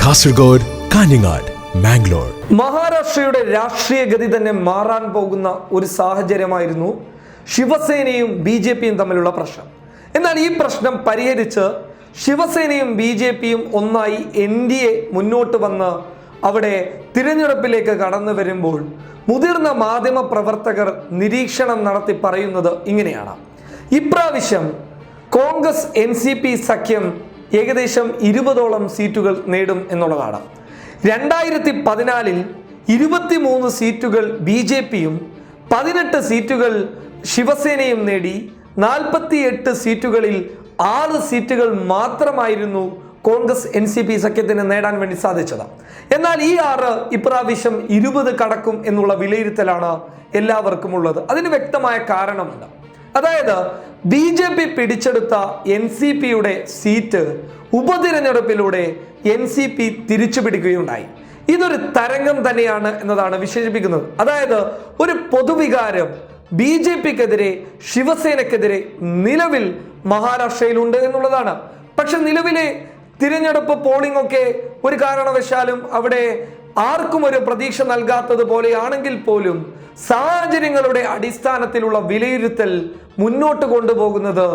കാസർഗോഡ് കാഞ്ഞങ്ങാട് മാംഗ്ലൂർ മഹാരാഷ്ട്രയുടെ രാഷ്ട്രീയ ഗതി തന്നെ മാറാൻ പോകുന്ന ഒരു സാഹചര്യമായിരുന്നു ശിവസേനയും ബി ജെ പിയും തമ്മിലുള്ള പ്രശ്നം. എന്നാൽ ഈ പ്രശ്നം പരിഹരിച്ച് ശിവസേനയും ബി ജെ പിയും ഒന്നായി എൻ ഡി എ മുന്നോട്ട് വന്ന് അവിടെ തിരഞ്ഞെടുപ്പിലേക്ക് കടന്നു വരുമ്പോൾ മുതിർന്ന മാധ്യമ പ്രവർത്തകർ നിരീക്ഷണം നടത്തി പറയുന്നത് ഇങ്ങനെയാണ്. ഇപ്രാവശ്യം കോൺഗ്രസ് എൻ സഖ്യം ഏകദേശം ഇരുപതോളം സീറ്റുകൾ നേടും എന്നുള്ളതാണ്. രണ്ടായിരത്തി പതിനാലിൽ ഇരുപത്തിമൂന്ന് സീറ്റുകൾ ബി ജെ പിയും പതിനെട്ട് സീറ്റുകൾ ശിവസേനയും നേടി നാൽപ്പത്തി എട്ട് സീറ്റുകളിൽ ആറ് സീറ്റുകൾ മാത്രമായിരുന്നു കോൺഗ്രസ് എൻ സി പി സഖ്യത്തിന് നേടാൻ വേണ്ടി സാധിച്ചത്. എന്നാൽ ഈ ആറ് ഇപ്രാവശ്യം ഇരുപത് കടക്കും എന്നുള്ള വിലയിരുത്തലാണ് എല്ലാവർക്കും ഉള്ളത്. അതിന് വ്യക്തമായ കാരണമുണ്ട്. അതായത് ബി ജെ പി പിടിച്ചെടുത്ത എൻ സി പിയുടെ സീറ്റ് ഉപതിരഞ്ഞെടുപ്പിലൂടെ എൻ സി പി തിരിച്ചു പിടിക്കുകയുണ്ടായി ഇതൊരു തരംഗം തന്നെയാണ് എന്നതാണ് വിശേഷിപ്പിക്കുന്നത്. അതായത് ഒരു പൊതുവികാരം ബി ജെ പിക്കെതിരെ ശിവസേനക്കെതിരെ നിലവിൽ മഹാരാഷ്ട്രയിലുണ്ട് എന്നുള്ളതാണ്. പക്ഷെ നിലവിലെ തിരഞ്ഞെടുപ്പ് പോളിംഗ് ഒക്കെ ഒരു കാരണവശാലും അവിടെ ആർക്കും ഒരു പ്രതീക്ഷ നൽകാത്തത് പോലെയാണെങ്കിൽ പോലും സാഹചര്യങ്ങളുടെ അടിസ്ഥാനത്തിലുള്ള വിലയിരുത്തൽ മുന്നോട്ട് കൊണ്ടുപോകുന്നത്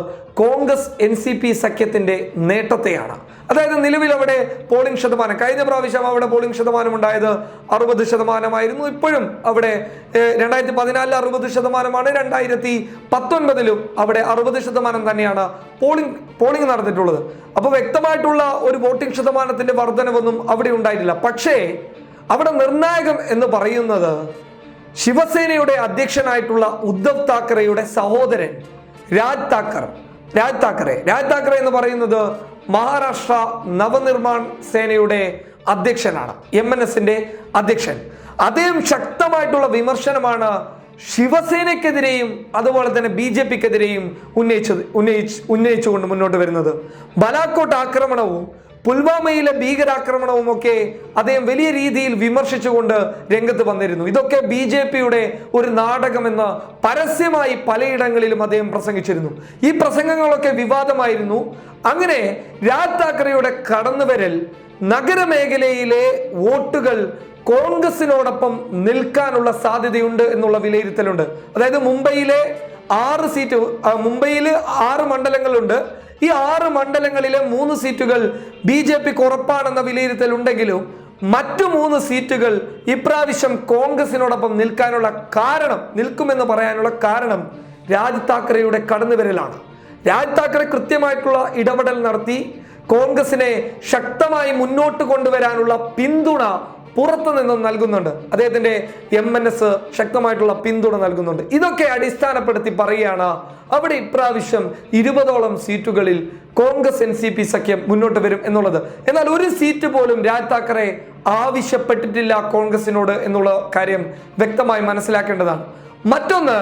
കോൺഗ്രസ് എൻ സി പി സഖ്യത്തിന്റെ നേട്ടത്തെയാണ്. അതായത് നിലവിൽ അവിടെ പോളിംഗ് ശതമാനം കഴിഞ്ഞ പ്രാവശ്യം അവിടെ പോളിംഗ് ശതമാനം ഉണ്ടായത് അറുപത് ശതമാനമായിരുന്നു. ഇപ്പോഴും അവിടെ രണ്ടായിരത്തി പതിനാലിൽ അറുപത് ശതമാനമാണ് രണ്ടായിരത്തി പത്തൊൻപതിലും അവിടെ അറുപത് ശതമാനം തന്നെയാണ് പോളിംഗ് പോളിംഗ് നടന്നിട്ടുള്ളത്. അപ്പോൾ വ്യക്തമായിട്ടുള്ള ഒരു വോട്ടിംഗ് ശതമാനത്തിന്റെ വർധനവൊന്നും അവിടെ ഉണ്ടായിട്ടില്ല. പക്ഷേ അവിടെ നിർണായകം എന്ന് പറയുന്നത് ശിവസേനയുടെ അധ്യക്ഷനായിട്ടുള്ള ഉദ്ധവ് താക്കറെയുടെ സഹോദരൻ രാജ് താക്കർ. രാജ് താക്കറെ. രാജ് താക്കറെ എന്ന് പറയുന്നത് മഹാരാഷ്ട്ര നവനിർമ്മാൺ സേനയുടെ അധ്യക്ഷനാണ്. എം എൻ എസിന്റെ അധ്യക്ഷൻ. അദ്ദേഹം ശക്തമായിട്ടുള്ള വിമർശനമാണ് ശിവസേനയ്ക്കെതിരെയും അതുപോലെ തന്നെ ബി ജെ പിക്കെതിരെയും ഉന്നയിച്ചത് ഉന്നയിച്ച് ഉന്നയിച്ചുകൊണ്ട് മുന്നോട്ട് വരുന്നത്. ബലാക്കോട്ട് ആക്രമണവും പുൽവാമയിലെ ഭീകരാക്രമണവും ഒക്കെ അദ്ദേഹം വലിയ രീതിയിൽ വിമർശിച്ചുകൊണ്ട് രംഗത്ത് വന്നിരുന്നു. ഇതൊക്കെ ബി ജെ പിയുടെ ഒരു നാടകമെന്ന് പരസ്യമായി പലയിടങ്ങളിലും അദ്ദേഹം പ്രസംഗിച്ചിരുന്നു. ഈ പ്രസംഗങ്ങളൊക്കെ വിവാദമായിരുന്നു. അങ്ങനെ രാജ് താക്കറെയുടെ കടന്നുവരൽ നഗരമേഖലയിലെ വോട്ടുകൾ കോൺഗ്രസിനോടൊപ്പം നിൽക്കാനുള്ള സാധ്യതയുണ്ട് എന്നുള്ള വിലയിരുത്തലുണ്ട്. അതായത് മുംബൈയിലെ ആറ് സീറ്റ് മുംബൈയിൽ ആറ് മണ്ഡലങ്ങളുണ്ട്. ഈ ആറ് മണ്ഡലങ്ങളിലെ മൂന്ന് സീറ്റുകൾ ബി ജെ പിക്ക് ഉറപ്പാണെന്ന വിലയിരുത്തൽ ഉണ്ടെങ്കിലും മറ്റു മൂന്ന് സീറ്റുകൾ ഇപ്രാവശ്യം കോൺഗ്രസിനോടൊപ്പം നിൽക്കാനുള്ള കാരണം നിൽക്കുമെന്ന് പറയാനുള്ള കാരണം രാജ് താക്കറെയുടെ കടന്നുവരലാണ്. രാജ് താക്കറെ കൃത്യമായിട്ടുള്ള ഇടപെടൽ നടത്തി കോൺഗ്രസിനെ ശക്തമായി മുന്നോട്ട് കൊണ്ടുവരാനുള്ള പിന്തുണ പുറത്തു നിന്നും നൽകുന്നുണ്ട്. അദ്ദേഹത്തിന്റെ എം എൻ എസ് ശക്തമായിട്ടുള്ള പിന്തുണ നൽകുന്നുണ്ട്. ഇതൊക്കെ അടിസ്ഥാനപ്പെടുത്തി പറയുകയാണ് അവിടെ ഇപ്രാവശ്യം ഇരുപതോളം സീറ്റുകളിൽ കോൺഗ്രസ് എൻ സി പി സഖ്യം മുന്നോട്ട് വരും എന്നുള്ളത്. എന്നാൽ ഒരു സീറ്റ് പോലും രാജ് താക്കറെ ആവശ്യപ്പെട്ടിട്ടില്ല കോൺഗ്രസിനോട് എന്നുള്ള കാര്യം വ്യക്തമായി മനസ്സിലാക്കേണ്ടതാണ്. മറ്റൊന്ന്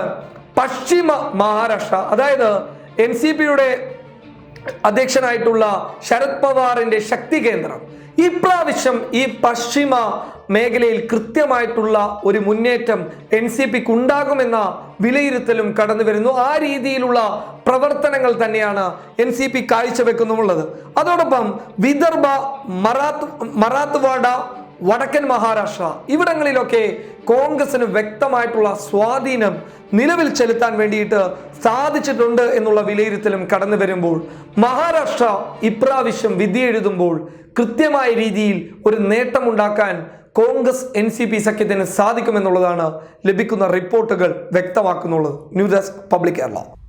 പശ്ചിമ മഹാരാഷ്ട്ര. അതായത് എൻ സി പിയുടെ അധ്യക്ഷനായിട്ടുള്ള ശരത് പവാറിന്റെ ശക്തി കേന്ദ്രം. ഇപ്രാവശ്യം ഈ പശ്ചിമ മേഖലയിൽ കൃത്യമായിട്ടുള്ള ഒരു മുന്നേറ്റം എൻ സി പിക്ക് ഉണ്ടാകുമെന്ന വിലയിരുത്തലും കടന്നു വരുന്നു. ആ രീതിയിലുള്ള പ്രവർത്തനങ്ങൾ തന്നെയാണ് എൻ സി പി കാഴ്ചവെക്കുന്നുമുള്ളത്. അതോടൊപ്പം വിദർഭ മറാത്ത് മറാത്ത്വാഡ വടക്കൻ മഹാരാഷ്ട്ര. ഇവിടങ്ങളിലൊക്കെ കോൺഗ്രസിന് വ്യക്തമായിട്ടുള്ള സ്വാധീനം നിലവിൽ ചെലുത്താൻ വേണ്ടിയിട്ട് സാധിച്ചിട്ടുണ്ട് എന്നുള്ള വിലയിരുത്തലും കടന്നു വരുമ്പോൾ മഹാരാഷ്ട്ര ഇപ്രാവശ്യം വിധി എഴുതുമ്പോൾ കൃത്യമായ രീതിയിൽ ഒരു നേട്ടമുണ്ടാക്കാൻ കോൺഗ്രസ് എൻ സി പി സഖ്യത്തിന് സാധിക്കുമെന്നുള്ളതാണ് ലഭിക്കുന്ന റിപ്പോർട്ടുകൾ വ്യക്തമാക്കുന്നുള്ളത്. News desk public Kerala.